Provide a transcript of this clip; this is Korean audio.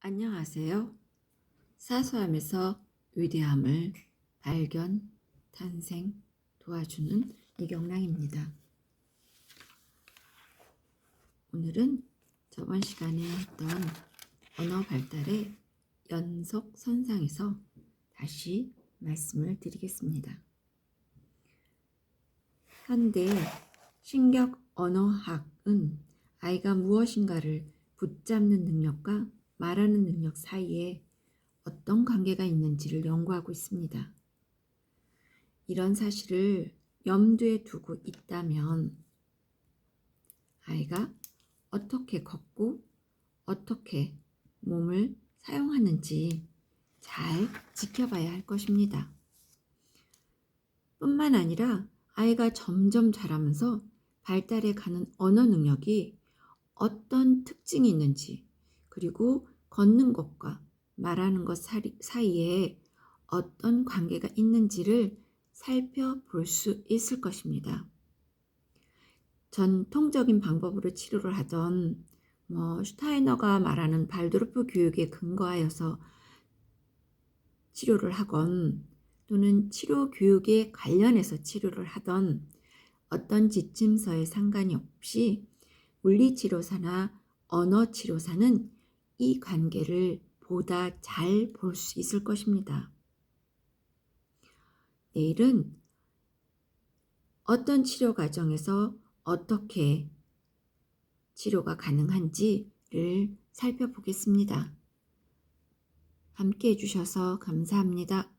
안녕하세요. 사소함에서 위대함을 발견, 탄생, 도와주는 이경랑입니다. 오늘은 저번 시간에 했던 언어 발달의 연속 선상에서 다시 말씀을 드리겠습니다. 현대 신격 언어학은 아이가 무엇인가를 붙잡는 능력과 말하는 능력 사이에 어떤 관계가 있는지를 연구하고 있습니다. 이런 사실을 염두에 두고 있다면 아이가 어떻게 걷고 어떻게 몸을 사용하는지 잘 지켜봐야 할 것입니다. 뿐만 아니라 아이가 점점 자라면서 발달해 가는 언어 능력이 어떤 특징이 있는지 그리고 걷는 것과 말하는 것 사이에 어떤 관계가 있는지를 살펴볼 수 있을 것입니다. 전통적인 방법으로 치료를 하던 뭐 슈타이너가 말하는 발도르프 교육에 근거하여서 치료를 하건 또는 치료 교육에 관련해서 치료를 하던 어떤 지침서에 상관이 없이 물리치료사나 언어치료사는 이 관계를 보다 잘 볼 수 있을 것입니다. 내일은 어떤 치료 과정에서 어떻게 치료가 가능한지를 살펴보겠습니다. 함께 해주셔서 감사합니다.